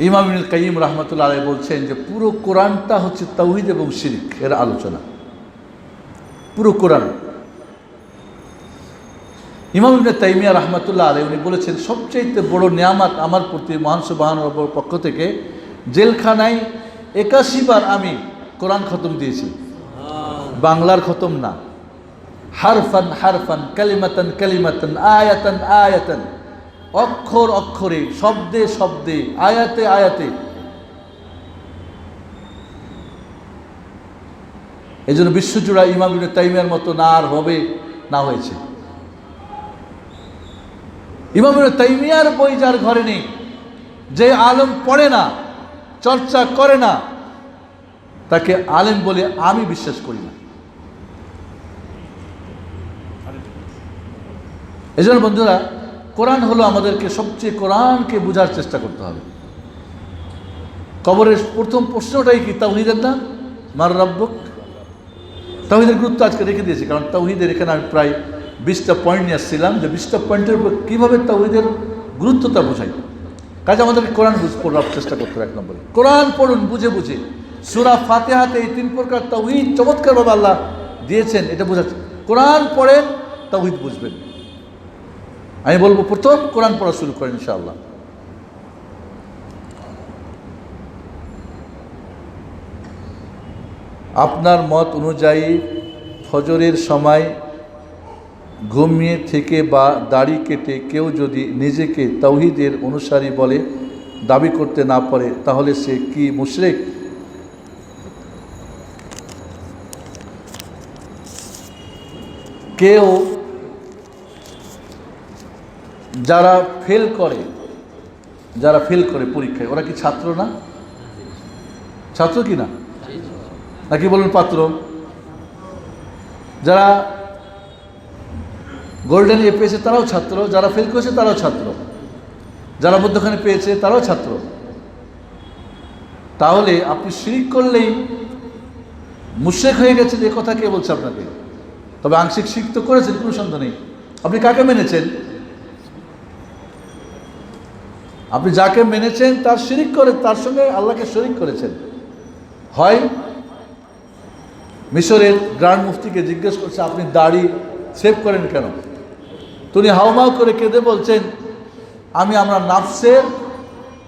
ইমাম কাইম রহমতুল্লাহ আলাই বলছেন যে পুরো কোরআনটা হচ্ছে তৌহিদ এবং শিরিক এর আলোচনা। পুরো কোরআন। ইমাম তাইমিয়া রহমতুল্লাহ আলাই উনি বলেছেন সবচেয়ে বড় নিয়ামাত আমার প্রতি মহান সুবাহানুর পক্ষ থেকে, জেলখানায় একাশি বার আমি কোরআন খতম দিয়েছি। বাংলার খতম না। হারফান হারফান, কালিমাতন কালিমাতন, আয়াতন, আয়াতান। অক্ষর অক্ষরে, শব্দে শব্দে, আয়াতে আয়াতে। এই জন্য বিশ্বজোড়া ইমাম ইবনে তাইমিয়ার মতো না আর হবে, না হয়েছে। ইমাম তাইমিয়ার বই যার ঘরে নেই, যে আলম পড়ে না, চর্চা করে না, তাকে আলেম বলে আমি বিশ্বাস করি না। এই জন্য বন্ধুরা কোরআন হলো আমাদেরকে সবচেয়ে কোরআনকে বোঝার চেষ্টা করতে হবে। কবরের প্রথম প্রশ্নটাই কি তাওহিদের না? মার রব্বক। তাওহিদের গুরুত্ব আজকে রেখে দিয়েছি, কারণ তাওহিদের এখানে আমি প্রায় বিশটা পয়েন্ট নিয়ে আসছিলাম। যে বিশটা পয়েন্টের উপর কীভাবে তাওহিদের গুরুত্বটা বোঝাই? কাজে আমাদেরকে কোরআন পড়ার চেষ্টা করতে হবে এক নম্বরে। কোরআন পড়ুন, বুঝে বুঝে। সুরা ফাতেহাতে এই তিন প্রকার তাওহিদ চমৎকারভাবে আল্লাহ দিয়েছেন, এটা বোঝাচ্ছে। কোরআন পড়েন, তাওহিদ বুঝবেন। আমি বলব, প্রথম কোরআন পড়া শুরু করেন ইনশাআল্লাহ। আপনার মত অনুযায়ী ফজরের সময় ঘুমিয়ে থেকে বা দাড়ি কেটে কেউ যদি নিজেকে তৌহিদের অনুসারী বলে দাবি করতে না পারে, তাহলে সে কি মুশরেক? কেউ যারা ফেল করে, যারা ফেল করে পরীক্ষায়, ওরা কি ছাত্র না? ছাত্র কি না? নাকি বলুন পাত্র? যারা গোল্ডেন এ পেয়েছে, তারাও ছাত্র। যারা ফেল করেছে, তারাও ছাত্র। যারা মধ্যখানে পেয়েছে, তারাও ছাত্র। তাহলে আপনি শিরিক করলেই মুশেক হয়ে গেছে যে কথা কে বলছে আপনাকে? তবে আংশিক শিখ তো করেছেন, কোনো সন্দেহ নেই। আপনি কাকে মেনেছেন? আপনি যাকে মেনেছেন, তার শিরিক করে, তার সঙ্গে আল্লাহকে শরিক করেছেন। হয় মিশরের গ্রান্ড মুফতিকে জিজ্ঞেস করছে, আপনি দাড়ি সেভ করেন কেন? তিনি হাওমাও করে কেঁদে বলছেন, আমি আমরা নাফসের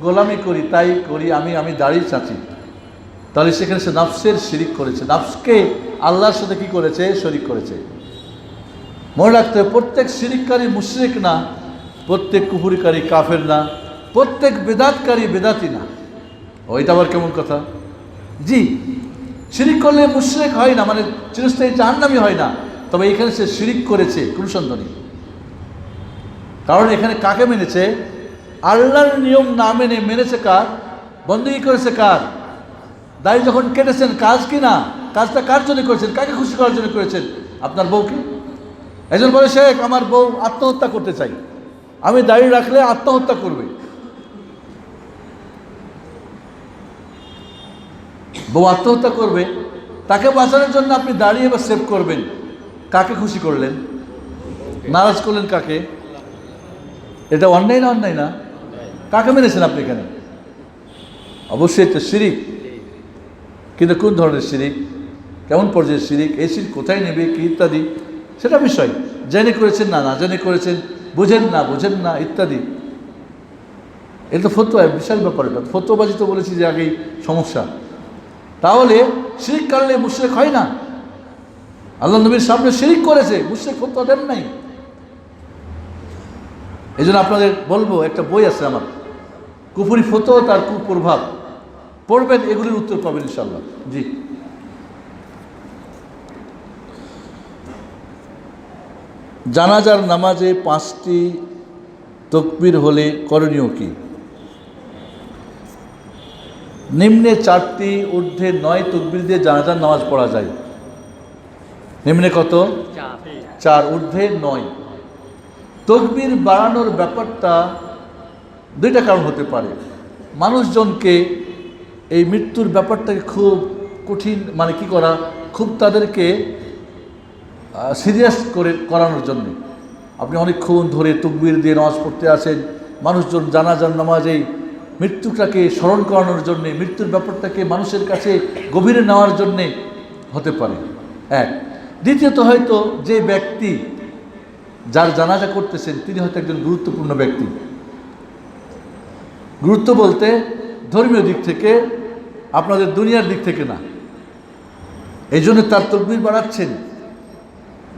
গোলামি করি, তাই করি আমি আমি দাড়ি চাচি। তাহলে সেখানে সে নাফসের শিরিক করেছে। নাফসকে আল্লাহর সাথে কি করেছে? শরিক করেছে। মনে রাখতে হবে, প্রত্যেক শিরিককারী মুশরিক না, প্রত্যেক কুহুরিকারী কাফের না। প্রত্যেক বেদাতকারী বেদাতি না। ওইটা আবার কেমন কথা? জি শিরিক করলে মুশরেক হয় না মানে চিরস্থায়ী জাহান্নামি হয় না। তবে এখানে সে শিরিক করেছে কোনো সন্দেহ নেই। কারণ এখানে কাকে মেনেছে? আল্লাহর নিয়ম না মেনে মেনেছে কার? বন্দী করেছে কার? দাড়ি যখন কেটেছেন কাজ কি না? কাজটা কার জন্য করেছেন? কাকে খুশি করার জন্য করেছেন? আপনার বউকে একজন বলে শেখ আমার বউ আত্মহত্যা করতে চাই। আমি দাড়ি রাখলে আত্মহত্যা করবে। বউ আত্মহত্যা করবে, তাকে বাঁচানোর জন্য আপনি দাঁড়িয়ে বা সেভ করবেন। কাকে খুশি করলেন? নারাজ করলেন কাকে? এটা অন্যায় না অন্যায় না? কাকে মেনেছেন আপনি এখানে? অবশ্যই তো শিরিক। কিন্তু কোন ধরনের শিরিক? কেমন পর্যায়ের শিরিক? এই শিরিক কোথায় নেবে? কি ইত্যাদি? সেটা বিষয়। জেনে করেছেন না না জেনে করেছেন, বুঝেন না বুঝেন না, ইত্যাদি। এটা তো ফতোয়া, বিশাল ব্যাপার এটা। ফতোবাজি তো বলেছি যে আগেই সমস্যা। তাহলে শিরিক করলে মুশরেক হয় না। আল্লাহ নবীর সামনে শিরিক করেছে, মুশরেক ফতোয়া দেন নাই। এই জন্য আপনাদের বলব, একটা বই আছে আমার। কুফুরি ফতো তার কুপ্রভাব। পড়বেন, এগুলির উত্তর পাবেন ইনশাল্লাহ জি। জানাজার নামাজে পাঁচটি তকবির হলে করণীয় কি? নিম্নে চারটি ঊর্ধ্বে নয় তকবির দিয়ে জানাজার নামাজ পড়া যায়। নিম্নে কত? চার। ঊর্ধ্বে নয়। তকবির বাড়ানোর ব্যাপারটা দুইটা কারণ হতে পারে। মানুষজনকে এই মৃত্যুর ব্যাপারটাকে খুব কঠিন মানে কি করা? খুব তাদেরকে সিরিয়াস করে করানোর জন্যে। আপনি অনেকক্ষণ ধরে তকবির দিয়ে নামাজ পড়তে আসেন। মানুষজন জানাজান নামাজেই মৃত্যুটাকে স্মরণ করানোর জন্যে, মৃত্যুর ব্যাপারটাকে মানুষের কাছে গভীরে নেওয়ার জন্যে হতে পারে। এক। দ্বিতীয়ত হয়তো যে ব্যক্তি যার জানাজা করতেছেন, তিনি হয়তো একজন গুরুত্বপূর্ণ ব্যক্তি। গুরুত্ব বলতে ধর্মীয় দিক থেকে, আপনাদের দুনিয়ার দিক থেকে না। এই জন্য তার তকবির বাড়াচ্ছেন।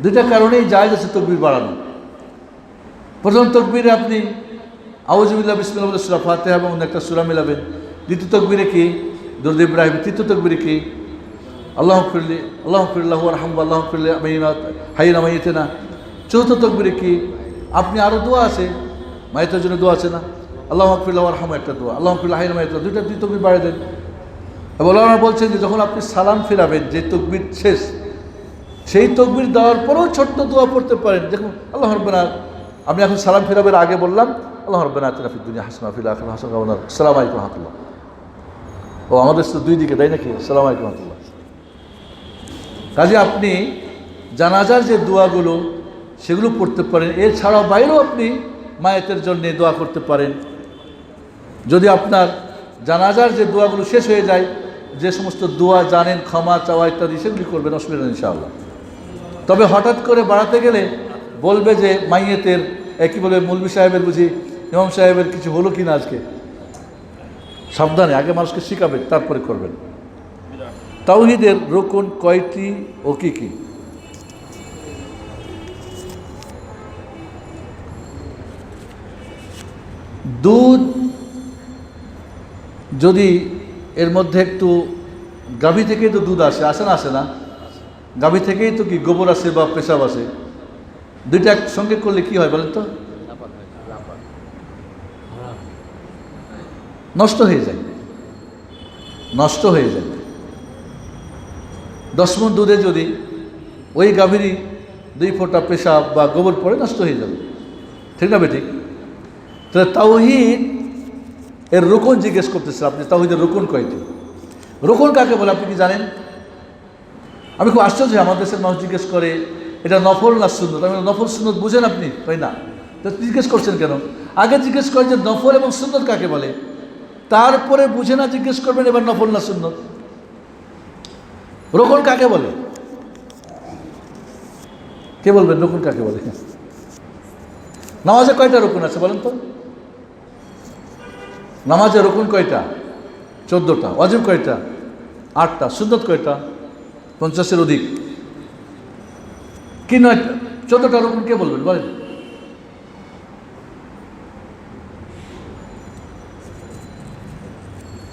দুইটা কারণেই জায়জ আছে তকবির বাড়ানো। প্রথম তকবিরে আপনি আউজবিল্লা বিসমিল্লা বলে সুরা ফাতে এবং একটা সুরা মিলাবেন দ্বিতীয় তকবিরে কি? দরদ ইব্রাহিম। তৃতীয় তকবিরে কি? আল্লাহ ফিরলি আল্লাহ ফিরল্লাহ রহম্বা আল্লাহ ফিরলি হাইনা মাইতে না চতুর্থ তকবিরে কি? আপনি আরও দোয়া আছে? মায়েতের জন্য দোয়া আছে না? আল্লাহ ফিরল্লাহ রহম একটা দোয়া, আল্লাহ ফিরল্লাহ হাইনা মাইতে দুইটা দুই তকবির বাড়িয়ে দেন। বলারা বলছেন যে, যখন আপনি সালাম ফিরাবেন, যে তকবির শেষ, সেই তকবির দেওয়ার পরেও ছোট্ট দোয়া পড়তে পারেন। দেখুন, আল্লাহ রব্বানা আমি এখন সালাম ফিরাবের আগে বললাম আল্লাহ রব্বানা তিরাফিদ দুনিয়া হাসনা, ফিল আখির হাসান গাওয়ানার সালাম আলাইকুম রহমতুল্লাহ। ও, আমাদের তো দুই দিকে, তাই নাকি? সালাম আলাইকুম রহমতুল্লাহ। কাজে আপনি জানাজার যে দোয়াগুলো, সেগুলো পড়তে পারেন। এছাড়াও বাইরেও আপনি মায়েতের জন্য দোয়া করতে পারেন। যদি আপনার জানাজার যে দোয়াগুলো শেষ হয়ে যায়, যে সমস্ত দোয়া জানেন, ক্ষমা চাওয়া ইত্যাদি, সেগুলি করবেন, অসুবিধা নেই, ইনশাআল্লাহ। তবে হঠাৎ করে বাড়াতে গেলে বলবে যে মাইয়েতের একই বলে মৌলবী সাহেবের বুঝি ইমাম সাহেবের কিছু হলো কি না আজকে? সাবধানে, আগে মানুষকে শিখাবেন, তারপরে করবেন। তাওহিদের রোকন কয়টি ও কি কি? দুধ যদি এর মধ্যে একটু গাভী থেকেই তো দুধ আসে আসে না আসে না? গাভী থেকেই তো কি গোবর আসে বা পেশাব আসে? দুইটা একসঙ্গে করলে কি হয় বলেন তো? নষ্ট হয়ে যায়। নষ্ট হয়ে যায়। দশ মন দুধে যদি ওই গাভীরই দুই ফোঁটা পেশাব বা গোবর পড়ে নষ্ট হয়ে যাবে। ঠিক না বেটি তাহলে তাওহিদ এর রোকন জিজ্ঞেস করতেছে আপনি, তাওহিদের রোকন কয়টি? রোকন কাকে বলে আপনি কি জানেন? আমি খুব আশ্চর্য আমার দেশের মানুষ জিজ্ঞেস করে, এটা নফল না সুন্নত? আমি নফল সুন্নত বুঝেন আপনি? তাই না। তো জিজ্ঞেস করছেন কেন? আগে জিজ্ঞেস করেন যে নফল এবং সুন্নত কাকে বলে? তারপরে বুঝে না জিজ্ঞেস করবেন এবার নফল না সুন্নত। রোকন কাকে বলে? কে বলবেন? রোকন কাকে বলে? নামাজে কয়টা রোকন আছে বলেন তো? নামাজে রোকন কয়টা? চোদ্দোটা। অজিব কয়টা? আটটা। সুন্নত কয়টা? পঞ্চাশের অধিক। কি নয়? চোদ্দোটা রকম কে বলবেন? বলেন।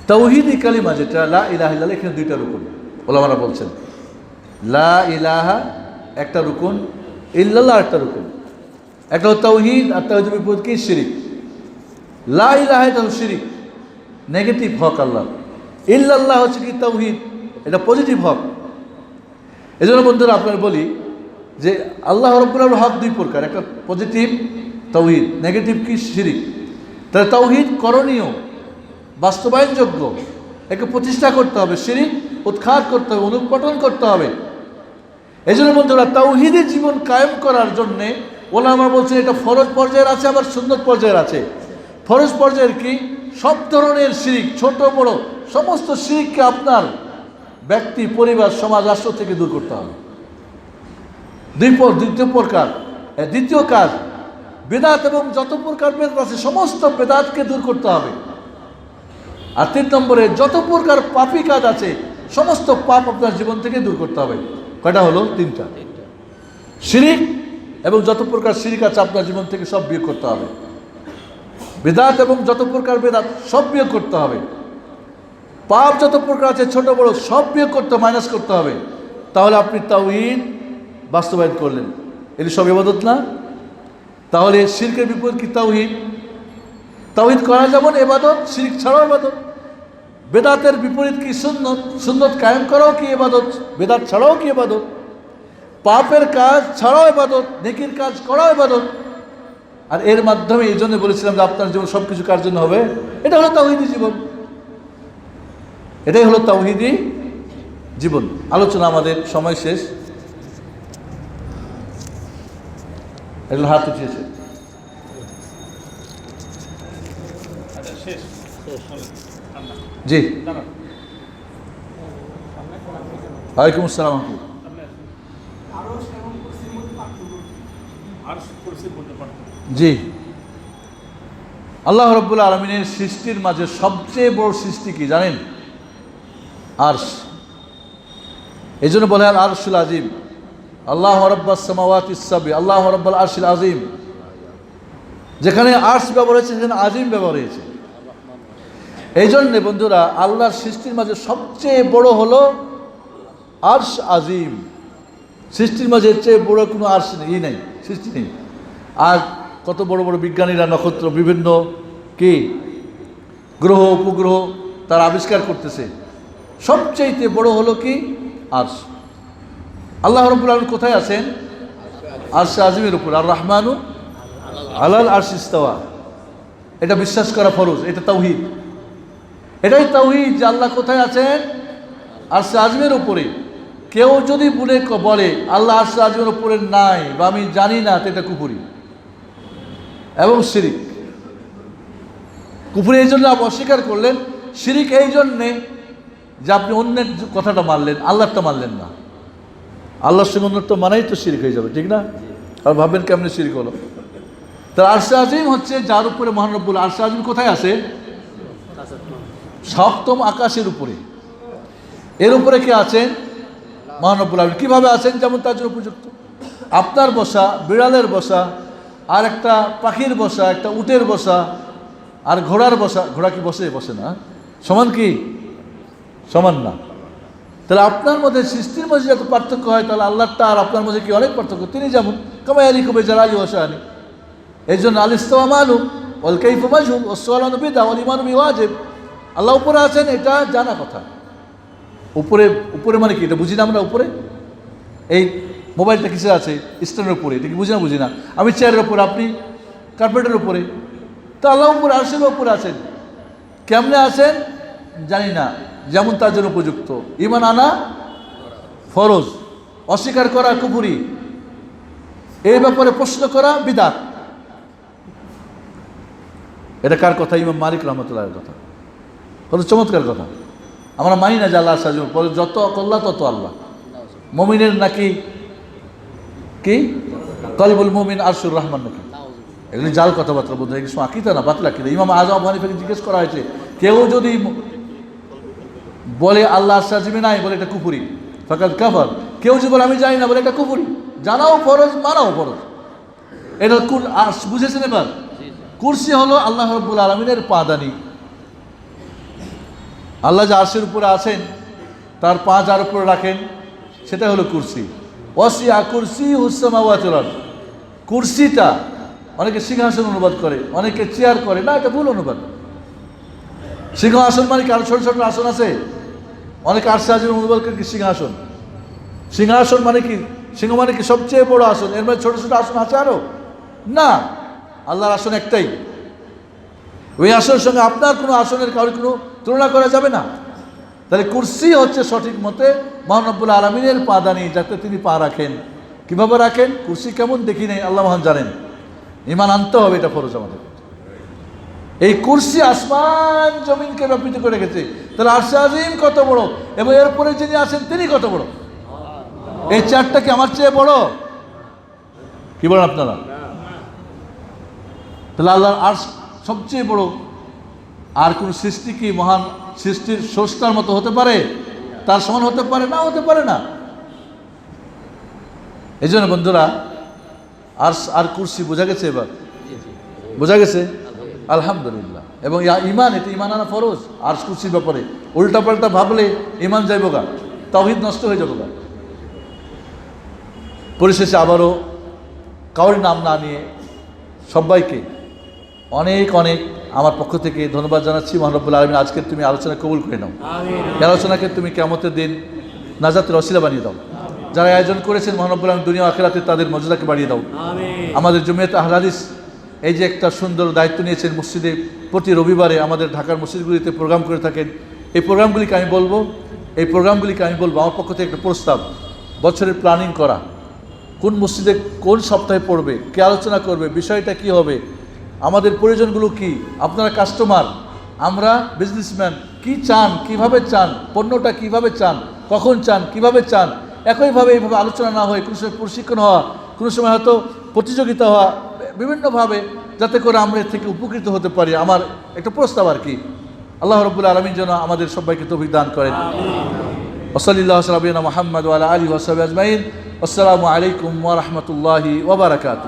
তৌহিদি কালিমা যেটা, লা ইলাহা ইল্লাল্লাহ, এখানে দুইটা রুকুন। ওলামারা বলছেন, লা ইলাহা একটা রুকুন, ইল্লাল্লাহ একটা রুকুন। একটা হলো তৌহিদ, আর তৌহিদ বিপদ কি? শিরিক। লা ইলাহা এটা শিরিক। নেগেটিভ হক আল্লাহ। ইল্লাল্লাহ হচ্ছে কি তৌহিদ? এটা পজিটিভ হক। এই জন্য বন্ধুরা আপনার বলি যে আল্লাহ রব্বুল হক দুই প্রকার, একটা পজিটিভ তৌহিদ, নেগেটিভ কি? শিরিক। তাহলে তৌহিদ করণীয় বাস্তবায়নযোগ্য। একে প্রতিষ্ঠা করতে হবে, শিরিক, উৎখাত করতে হবে অনুৎপটন করতে হবে। এই জন্য বন্ধুরা, তাওহিদি জীবন কায়েম করার জন্যে ওলামা বলছেন, এটা ফরজ পর্যায়ের আছে, আবার সুন্নত পর্যায়ের আছে। ফরজ পর্যায়ের কি? সব ধরনের শিরিক, ছোট, বড়, সমস্ত শিরিককে আপনার ব্যক্তি, পরিবার, সমাজ, রাষ্ট্র থেকে দূর করতে হবে। দুই পর- দ্বিতীয় প্রকার দ্বিতীয় কাজ, বেদাত এবং যত প্রকার বেদাত আছে, সমস্ত বেদাতকে দূর করতে হবে। আর তিন নম্বরে যত প্রকার পাপি কাজ আছে, সমস্ত পাপ আপনার জীবন থেকে দূর করতে হবে। কয়টা হলো? তিনটা। শিরিক এবং যত প্রকার শিরিক আছে, আপনার জীবন থেকে সব বিয়োগ করতে হবে। বেদাত এবং যত প্রকার বেদাত, সব বিয়োগ করতে হবে। পাপ যত প্রকার আছে, ছোট বড় সব বিয়োগ করতে মাইনাস করতে হবে। তাহলে আপনি তাওহিদ বাস্তবায়ন করলেন। এটি সব এবাদত না? তাহলে শিরকের বিপরীত কি তাওহিদ? তাওহিদ করা যেমন এবাদত শিরিক ছাড়াও এবাদত বেদাতের বিপরীত কি সুন্নত? সুন্নত কায়েম করাও কি এবাদত? বেদাত ছাড়াও কি এবাদত? পাপের কাজ ছাড়াও এবাদত, নেকির কাজ করাও এবাদত। আর এর মাধ্যমে এই জন্য বলেছিলাম যে আপনার জীবন সব কিছু কার জন্য হবে? এটা হলো তাহিদি জীবন। এটাই হলো তাওহিদি জীবন। আলোচনা আমাদের সময় শেষ। একজন হাত উঠিয়েছে আচ্ছা শেষ শেষ জি। ওয়ালাইকুম আসসালাম। জি। আল্লাহ রব্বুল আলমিনের সৃষ্টির মাঝে সবচেয়ে বড় সৃষ্টি কি জানেন? আরশ। এই জন্য বলে আর আরশুল আজিম। আল্লাহ রব্বাস সামাওয়াত ইসাবি আল্লাহ রব্বাল আরশুল আজিম। যেখানে আর্শ ব্যবহার হয়েছে, সেখানে আজিম ব্যবহার হয়েছে। এই জন্যে বন্ধুরা, আল্লাহর সৃষ্টির মাঝে সবচেয়ে বড় হলো আর্শ আজিম। সৃষ্টির মাঝে চেয়ে বড় কোনো আর্শ নেই নেই, সৃষ্টি নেই। আর কত বড় বড় বিজ্ঞানীরা, নক্ষত্র, বিভিন্ন কি গ্রহ, উপগ্রহ তার আবিষ্কার করতেছে। সবচাইতে বড় হলো কি? আর্শ। আল্লাহ রব্বুল আলম কোথায় আছেন? আরশ আজিমের উপর। আর রহমানু আলাল আরশ ইস্তাওয়া। এটা বিশ্বাস করা ফরজ, এটা তাওহিদ। এটাই তাওহিদ যে আল্লাহ কোথায় আছেন? আরশ আজমের উপরে। কেউ যদি বলে বলে, আল্লাহ আরশ আজমের উপরে নাই বা আমি জানি না, তো এটা কুপুরি এবং শিরিক। কুপুরি এই জন্য অস্বীকার করলেন, শিরিক এই জন্যে যে আপনি অন্যের কথাটা মানলেন আল্লাহটা মানলেন না। আল্লাহর সঙ্গে অন্যটা মানাই তো শিরিক হয়ে যাবে, ঠিক না? আর ভাববেন কেমনে শিরিক হলো? তার আরশা আজিম হচ্ছে, যার উপরে মহানব্বুল আরশা আজিম কোথায় আছে সপ্তম আকাশের উপরে। এর উপরে কে আছেন? মহানব্বুল আলম কীভাবে আছেন যেমন তার জন্য উপযুক্ত? আপনার বসা, বিড়ালের বসা, আর একটা পাখির বসা, একটা উটের বসা, আর ঘোড়ার বসা। ঘোড়া কি বসে? বসে না। সমান কি? সমান না। তাহলে আপনার মধ্যে সৃষ্টির মধ্যে যত পার্থক্য হয়, তাহলে আল্লাহটা আর আপনার মধ্যে কি অনেক পার্থক্য? তিনি যেমন, কামাই আলী কবে জালালি ওসাহানি এই জন্য আল ইস্তমা মালুম অল কাইফ মাজুম ও সোয়ালানু বিদা অল ইমান ওয়াজেব আল্লাহ উপরে আছেন, এটা জানা কথা। উপরে উপরে মানে কি? এটা বুঝি না আমরা উপরে? এই মোবাইলটা কিসে আছে? স্ট্যান্ডের উপরে। এটা কি বুঝি না বুঝি না? আমি চেয়ারের উপরে, আপনি কার্পেটের উপরে। তো আল্লাহ উপরে আরশের উপরে আছেন। কেমনে আছেন? জানি না। যেমন তার জন্য উপযুক্ত। ইমান আনা ফরজ। অস্বীকার করা কুপুরি এই ব্যাপারে প্রশ্ন করা বিদাত। এটা কার কথা? ইমাম মালিক রহমতুল্লাহের কথা। কত চমৎকার কথা। আমরা মানি না যে আল্লাহ সাজু পরে যত কল্লা তত আল্লাহ। মমিনের নাকি কি? কলবুল মমিন আরশুর রহমান নাকি? এগুলি জাল কথাবার্তা বলতে কিছু আকিতা না বাতলা কিনা ইমাম আজম হানিফাকে জিজ্ঞেস করা হয়েছে কেউ যদি বলে আল্লাহ সাজিমে নাই বলে এটা কুপুরি ফাঁকাত কাফার। কেউ যদি বলে আমি জানি না বলে এটা কুপুরি জানাও ফরজ মানাও ফরজ। এটা আস- বুঝেছেন এবার? কুরসি হলো আল্লাহ রব্বুল আলমিনের পাদানি। আল্লাহ যে আরশের উপরে আছেন, তার পা যার উপরে রাখেন সেটা হলো কুরসি। অসিয়া কুরসি হুসামাওয়াতুল কুরসিটা অনেকে সিংহাসন অনুবাদ করে, অনেকে চেয়ার করে। না, এটা ভুল অনুবাদ। সিংহাসন মানে কি? আরও ছোট ছোট আসন আছে? অনেকে আরশে আসন অনুবাদ করে কি সিংহাসন? সিংহাসন মানে কি? সিংহ মানে কি সবচেয়ে বড় আসন? এর মধ্যে ছোট ছোট আসন আছে আরও? না, আল্লাহর আসন একটাই। ওই আসনের সঙ্গে আপনার কোনো আসনের কারোর কোনো তুলনা করা যাবে না। তাহলে কুরসি হচ্ছে সঠিক মতে মহানব্বুল আলমিনের পাদানি যাতে তিনি পা রাখেন। কীভাবে রাখেন? কুরসি কেমন দেখি নেই, আল্লাহ মহান জানেন। ইমান আনতে হবে, এটা ফরজ আমাদের। এই কুরসি আসমান জমিনকে ব্যাপিত করে গেছে তাহলে আরশে আজিম কত বড়? এবং এরপরে যিনি আছেন, তিনি কত বড়? এই চারটা কি আমার চেয়ে বড়? কি বলেন আপনারা? তাহলে আল্লাহর আর সবচেয়ে বড় আর কোন সৃষ্টি কি মহান সৃষ্টির স্রষ্টার মতো হতে পারে? তার সমান হতে পারে না, হতে পারে না। এই জন্য বন্ধুরা, আর আর কুরসি বোঝা গেছে এবার? বোঝা গেছে? আলহামদুলিল্লাহ। এবং ইমান, এটা ইমান আনা ফরজ। আর কুরসির ব্যাপারে উল্টা পাল্টা ভাবলে ইমান যাইব গা? তাওহিদ নষ্ট হয়ে যাব গা? পরিশেষে আবারও কাউরি নাম না নিয়ে সবাইকে অনেক অনেক আমার পক্ষ থেকে ধন্যবাদ জানাচ্ছি। মহানবুল আলমিন আজকে তুমি আলোচনা কবুল করে নাও। এই আলোচনাকে তুমি কেমতের দিন নাজাতের অশিলা বানিয়ে দাও। যারা আয়োজন করেছেন মহানবুল আলম দুনিয়া আখেরাতে তাদের মর্যাদাকে বাড়িয়ে দাও। আমাদের জমিয়ত আহলাদিস এই যে একটা সুন্দর দায়িত্ব নিয়েছেন মসজিদে প্রতি রবিবারে আমাদের ঢাকার মসজিদগুলিতে প্রোগ্রাম করে থাকেন। এই প্রোগ্রামগুলিকে আমি বলব এই প্রোগ্রামগুলিকে আমি বলব আমার পক্ষ থেকে একটা প্রস্তাব বছরের প্ল্যানিং করা। কোন মসজিদে কোন সপ্তাহে পড়বে কে আলোচনা করবে বিষয়টা কি হবে আমাদের প্রয়োজনগুলো কি? আপনারা কাস্টমার আমরা বিজনেসম্যান কি চান? কীভাবে চান? পণ্যটা কীভাবে চান? কখন চান? কীভাবে চান? একইভাবে এইভাবে আলোচনা না হয়ে কোনো সময় প্রশিক্ষণ হওয়া কোনো সময় হয়তো প্রতিযোগিতা হওয়া বিভিন্নভাবে যাতে করে আমরা এর থেকে উপকৃত হতে পারি। আমার একটা প্রস্তাব আর কি। আল্লাহ রব্বুল আলমিন যেন আমাদের সবাইকে তৌফিক দান করেন। ওসলিল্লাহ সালাবিনা মোহাম্মদ আলা আলী ওসাব আজমাইন। আসসালামু আলাইকুম ওরহমতুল্লাহি ওবরাকাতু